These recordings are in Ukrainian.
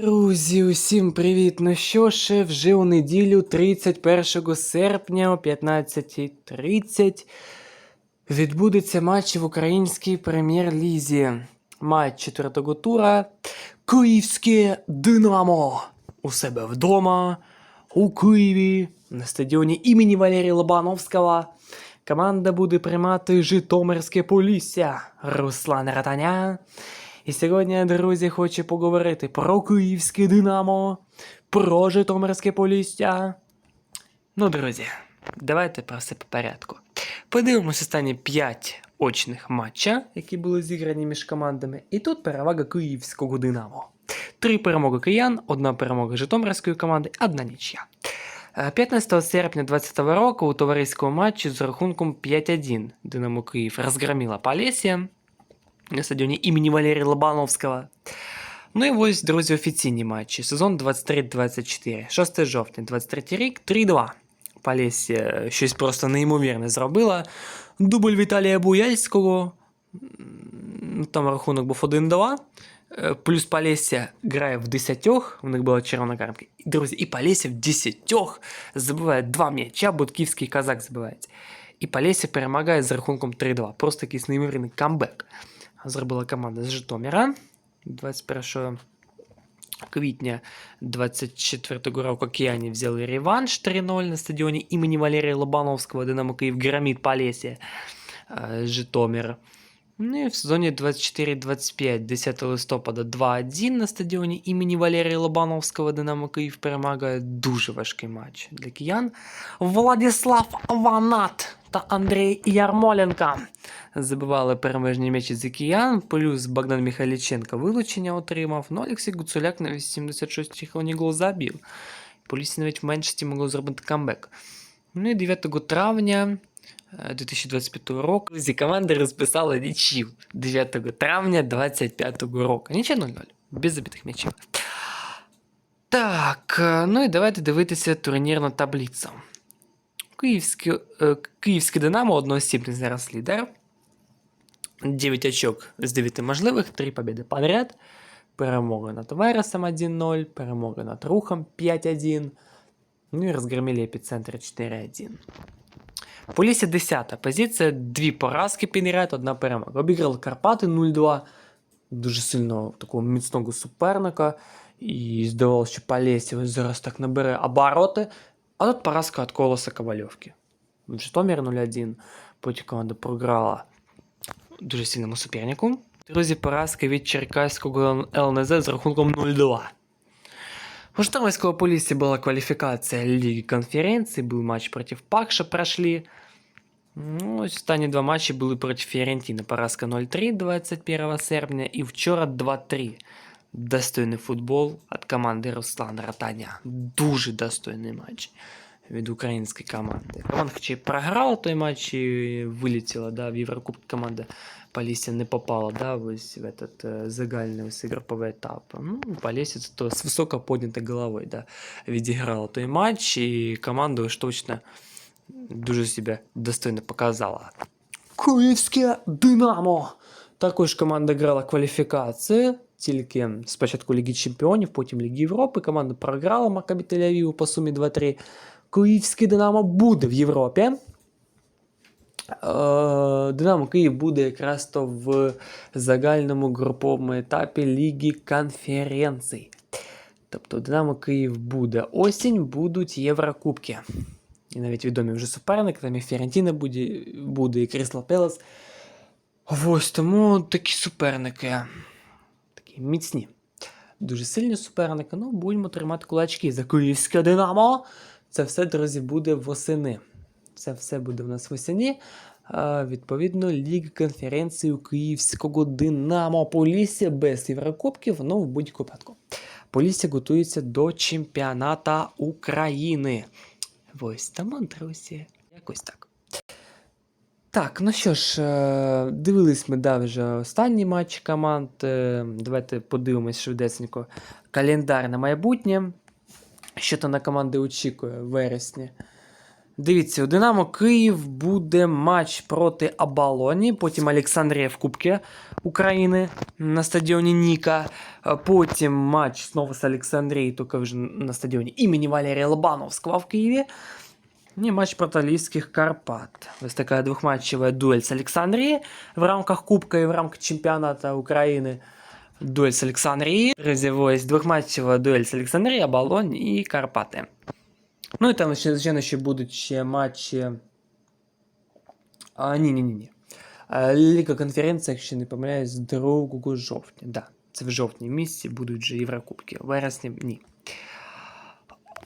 Друзі, усім привіт! Ну що ж, вже у неділю 31 серпня о 15.30 відбудеться матч в українській прем'єр-лізі. Матч четвертого тура. Київське Динамо у себе вдома у Києві на стадіоні імені Валерія Лобановського. Команда буде приймати Житомирське Полісся Руслана Ратаня. І сьогодні, друзі, хочу поговорити про київське Динамо, про Житомирське Полісся. Ну, друзі, давайте про все по порядку. Подивимося останні 5 очних матча, які були зіграні між командами. І тут перевага київського Динамо. Три перемоги киян, одна перемога Житомирської команди, одна нічия. Е, 15 серпня 2020 року у товариському матчі з рахунком 5-1 Динамо Київ розгромила Полісся на стадіоні імені Валерія Лобановського. Ну і ось, друзі, офіційні матчі. Сезон 23-24. 6 жовтня, 23 рік, 3-2. Полісся щось просто неймовірне зробила. Дубль Віталія Буяльського. М, Там рахунок був 1-2. Е, Плюс Полісся грає в 10, у них була червона картка. І, Друзі, і Полісся в 10 забиває два м'яча, Будківський казак забивається. І Полісся перемагає з рахунком 3-2. Просто якийсь неймовірний камбек. Зробила команда з Житомира 21 квітня 24 року кияні взяли реванш 3-0 на стадіоні імені Валерія Лобановського, Динамо Київ громит Полісся е, Житомир. Ну і в сезоні 24-25, 10 листопада 2-1 на стадіоні імені Валерія Лобановського Динамо Київ перемагає дуже важкий матч для киян. Владислав Ванат та Андрій Ярмоленко забивали переможні м'ячі за киян, плюс Богдан Михайліченко вилучення отримав, ну Олексій Гуцуляк на 86-й хвилині гол забив. Полісі навіть в меншості могло зробити камбек. Ну і 9 травня 2025 року зі команди розписали нічів 9 травня 2025 року. Нічия 0-0, без забитих м'ячів. Так, е, ну і давайте дивитися турнірну таблицю. Київський, е, Київський Динамо одноосібний зараз лідер. 9 очок з 9 можливих, 3 побіди подряд. Перемога над Вересом 1-0, перемога над Рухом 5-1. Ну і розгромили епіцентр 4-1. Полісся 10 позиція, дві поразки підряд, одна перемога. Обіграли Карпати 0-2. Дуже сильно такого міцного суперника. І здавалося, що Полісся зараз так набере обороти. А тут поразка від колоса Ковальовки. Житомир 0-1. Потім команда програла дуже сильному супернику. Друзі, поразка від Черкаського ЛНЗ з рахунком 0-2. У Житомирского Полісся була кваліфікація Ліги конференції, був матч проти Пакша пройшли. Ну, останні два матчі були проти Фіорентіни. Поразка 0-3 21 серпня і вчора 2-3. Достойний футбол від команди Руслана Ратаня. Дуже достойний матч від української команди. Команда хоча й програла той матч і вилетіла, да, в Єврокубок команда Полісся не попала, да, ось в этот э, загальний ось груповий етап. Ну, Полісся це то з високо піднятою головою, да, відіграла той матч, і команда уж точно дуже себе достойно показала. Київське Динамо! Також команда грала кваліфікацію, тільки спочатку Ліги Чемпіонів, потім Ліги Європи. Команда програла Макабі Тель-Авіву по сумі 2-3. Київське Динамо буде в Європі. Е, Динамо Київ буде якраз то в загальному груповому етапі Ліги конференцій. Тобто Динамо Київ буде осінь, будуть Єврокубки. І навіть відомі вже суперники, там і Фіорентіна буде, буде і Крісло Пелес. Ось тому такі суперники. Такі міцні. Дуже сильні суперники. Ну, будемо тримати кулачки за Київське Динамо. Це все, друзі, буде восени. Це все буде в нас восени. А, відповідно, Ліга конференції у Київського Динамо Полісся без Єврокубків, ну в будь-якому випадку. Полісся готується до чемпіоната України. Ось тому, друзі, якось так. Так, ну що ж, е, дивились ми да, вже останні матчі команд. Е, Давайте подивимось швидесенько календар на майбутнє. Що то на команди очікує в вересні. Дивіться, у Динамо Київ буде матч проти Абалоні, потім Олександрія в Кубці України на стадіоні Ніка. Потім матч знову з Олександрією, тільки вже на стадіоні імені Валерія Лобановського в Києві. І матч проти Львівських Карпат. Ось така двохматчева дуель з Олександрії в рамках Кубка і в рамках чемпіонату України. Дуель з Олександрії. Друзі, ось двохматчева дуель з Олександрії, Абалонь і Карпати. Ну і там звичайно, ще будуть ще матчі. А, ні, ні, Ліга конференція, якщо не помиляюсь, 2 жовтня. Да, це в жовтні місяці будуть вже Єврокубки. В вересні ні.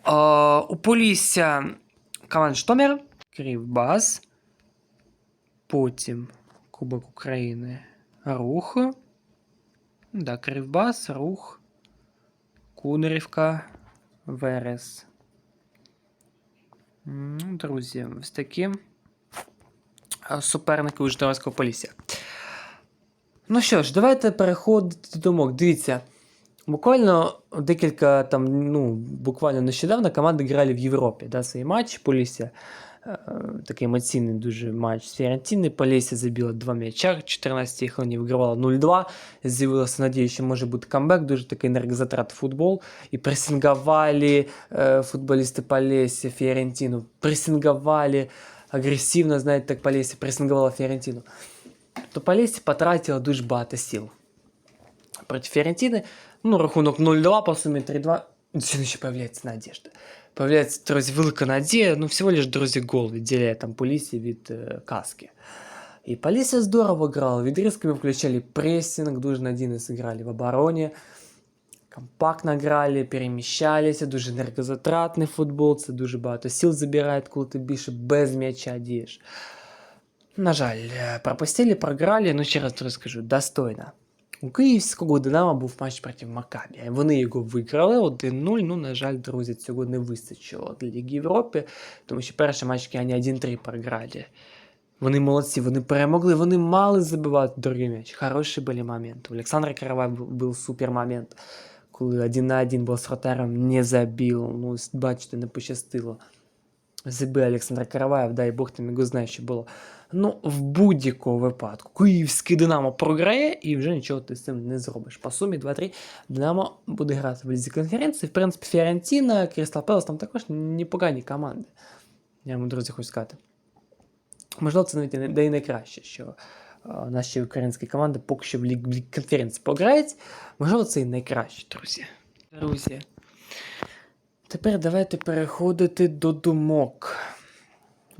А, у Полісся команд Штомер, Кривбас. Потім Кубок України. Рух. Да, Кривбас, Рух. Кунерівка, Верес. Ну, друзі, ось такі суперники у Житомирського Полісся. Ну що ж, давайте переходити до думок. Дивіться, буквально декілька там, ну, буквально нещодавно команди грали в Європі. Да, свій матч Полісся. е, Такий емоційний дуже матч з Фіорентіни. Полісся забила два м'яча, 14 хвилині вигравала 0-2. З'явилася надія, що може бути камбек, дуже такий енергозатратний футбол. І пресингували е, футболісти Полісся Фіорентіну. Пресингували агресивно, знаєте, так Полісся пресингувала Фіорентіну. То Полісся потратила дуже багато сил. Проти Фіорентіни, ну, рахунок 0-2, по сумі 3-2. Сьогодні ще появляється надежда. Появляється, друзі, велика надія, ну, всього лиш, друзі, гол відділяє там Полісся від е, каски. І Полісся здорово грала, відрізками включали прессинг, дуже надійно зіграли в обороні. Компактно грали, переміщалися, дуже енергозатратний футбол, це дуже багато сил забирає, коли ти більше без м'яча дієш. На жаль, е, пропустили, програли, ну ще раз розкажу, достойно. У київського Динамо був матч проти Макабі. Вони його виграли 1-0. Ну, на жаль, друзі, цього не вистачило для Ліги Європи, тому що перший матч вони 1-3 програли. Вони молодці, вони перемогли, вони мали забивати другий м'яч. Хороші були моменти. У Олександра Каравая був, був супер момент, коли один на один був з Ротаром, не забив. Ну, бачите, не пощастило. Забив Олександра Караваєв, дай Бог там його знає, що було. Ну, в будь-якому випадку, київський Динамо програє і вже нічого ти з цим не зробиш. По сумі 2-3 Динамо буде грати в лізі конференції. В принципі, Фіорентіна, Крістал Пелес там також непогані команди. Я вам, друзі, хочу сказати. Можливо, це навіть де і найкраще, що а, наші українські команди поки що в ліг конференції пограють. Можливо, це і найкраще, друзі. Друзі. Тепер давайте переходити до думок.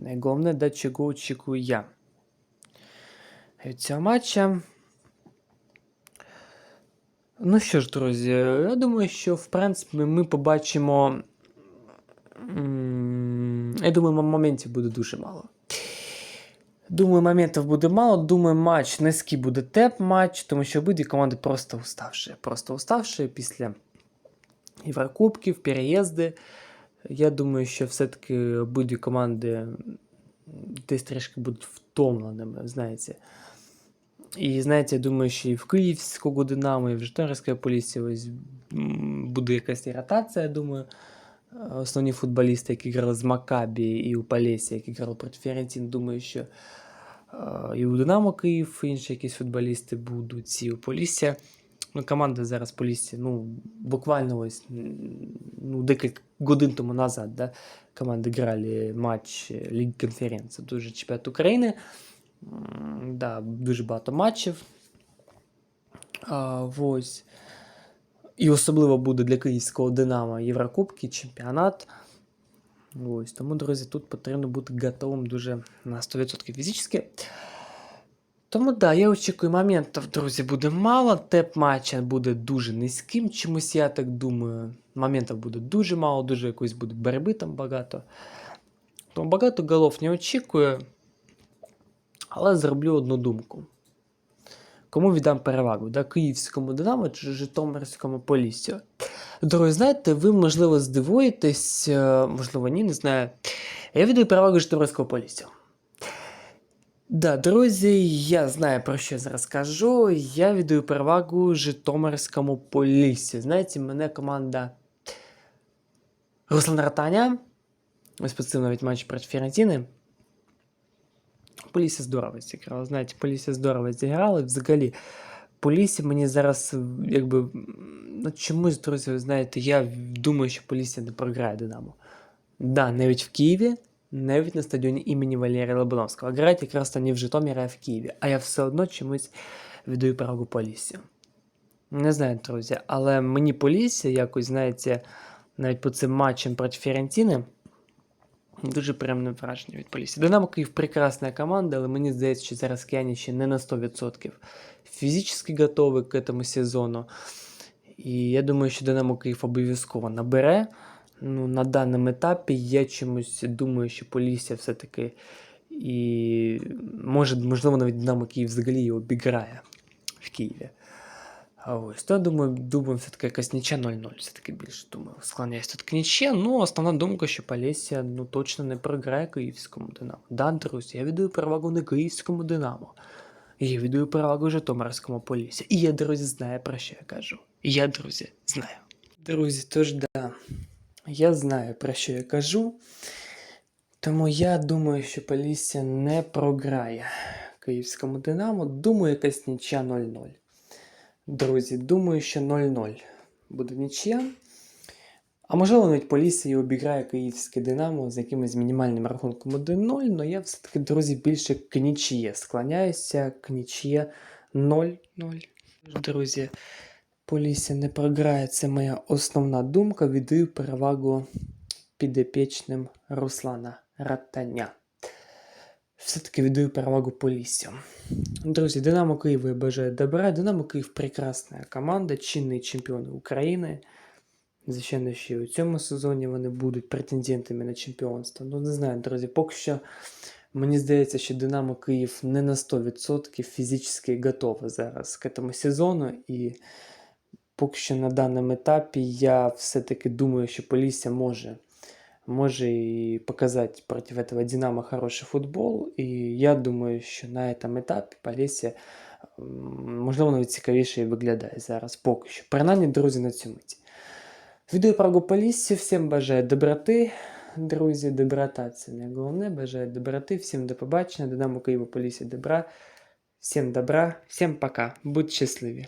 Найголовне, до чого очікую я. Від цього матча. Ну що ж, друзі, я думаю, що в принципі ми побачимо. Я думаю, моментів буде дуже мало. Думаю, моментів буде мало. Думаю, матч низький буде теп матч, тому що обидві команди просто уставші. Просто уставші після Єврокубків, переїзди. Я думаю, що все-таки обидві команди десь трішки будуть втомленими, знаєте. І знаєте, я думаю, що і в Київського Динамо, і в Житомирській Полісі буде якась і ротація, я думаю. Основні футболісти, які грали з Макабі і у Полісі, які грали проти Фіорентін, думаю, що е, і у Динамо Київ інші якісь футболісти будуть, і у Полісся. Ну, команда зараз Полісся, ну, буквально ось ну, декілька годин тому назад, да, команди грали матч е, Ліги конференції, дуже чемпіонат України. Да, дуже багато матчів. А, ось. І особливо буде для київського Динамо Єврокубки, чемпіонат. Ось. Тому, друзі, тут потрібно бути готовим дуже на 100% фізично. Тому да, я очікую моментів, друзі, буде мало. Теп матча буде дуже низьким. Чомусь я так думаю. Моментів буде дуже мало, дуже якоїсь буде боротьби там багато. Тому багато голов не очікую. Але зроблю одну думку. Кому віддам перевагу? Да? Київському Динамо чи Житомирському Поліссю? Друзі, знаєте, ви, можливо, здивуєтесь, е, можливо, ні, не знаю. Я віддаю перевагу Житомирського Поліссю. Да, друзі, я знаю про що зараз кажу. Я віддаю перевагу Житомирському Поліссі. Знаєте, мене команда Руслана Ратаня Ось посив навіть матч проти Фіорентіни. Полісся здорово зіграла. Знаєте, Полісся здорово зіграла. Взагалі, Полісся мені зараз, якби, ну, чомусь, друзі, знаєте, я думаю, що Полісся не програє Динамо. Да, навіть в Києві, навіть на стадіоні імені Валерія Лобановського. Грають якраз то не в Житомирі, а в Києві. А я все одно чомусь віддаю перевагу Поліссі. Не знаю, друзі, але мені Полісся якось, знаєте, навіть по цим матчам проти Фіорентіни дуже приємне враження від Полісся. Динамо Київ прекрасна команда, але мені здається, що зараз кияні ще не на 100% фізично готові к этому сезону. І я думаю, що Динамо Київ обов'язково набере. Ну, на даному етапі я чомусь думаю, що Полісся все-таки і може, можливо, навіть Динамо Київ взагалі його обіграє в Києві. А ось, то думаю, думаю, все-таки якась нічя 0-0. Все-таки більше думаю, склоняюсь тут к нічі. Ну, основна думка, що Полісся ну, точно не програє київському Динамо. Да, друзі, я віддаю перевагу не київському Динамо. Я віддаю перевагу Житомирському Полісся. І я, друзі, знаю, про що я кажу. Я, друзі, знаю. Друзі, тож да. Я знаю, про що я кажу. Тому я думаю, що Полісся не програє київському Динамо. Думаю, якась нічя 0-0. Друзі, думаю, що 0-0 буде нічия. А можливо, навіть Полісся і обіграє київське Динамо з якимось мінімальним рахунком 1-0, але я все-таки, друзі, більше к нічиє склоняюся, к нічиє 0-0. Друзі, Полісся не програє, це моя основна думка. Віддаю перевагу підопічним Руслана Ратаня. Все-таки віддаю перевагу Поліссю. Друзі, Динамо Києву я бажаю добра. Динамо Київ прекрасна команда, чинні чемпіони України. Звичайно, що і у цьому сезоні вони будуть претендентами на чемпіонство. Ну, не знаю, друзі, поки що мені здається, що Динамо Київ не на 100% фізично готовий зараз к этому сезону. І поки що на даному етапі я все-таки думаю, що Полісся може, може і показати проти этого Динамо хороший футбол. І я думаю, що на цьому етапі Полісся м, можливо навіть цікавіше і виглядає зараз поки що. Принаймні, друзі, на цю мить. Відео про Поліссі. Всім бажаю доброти. Друзі, доброта це найголовне. Бажаю доброти. Всім до побачення. Динамо Києва Полісся добра. Всім добра, всім пока. Будьте щасливі.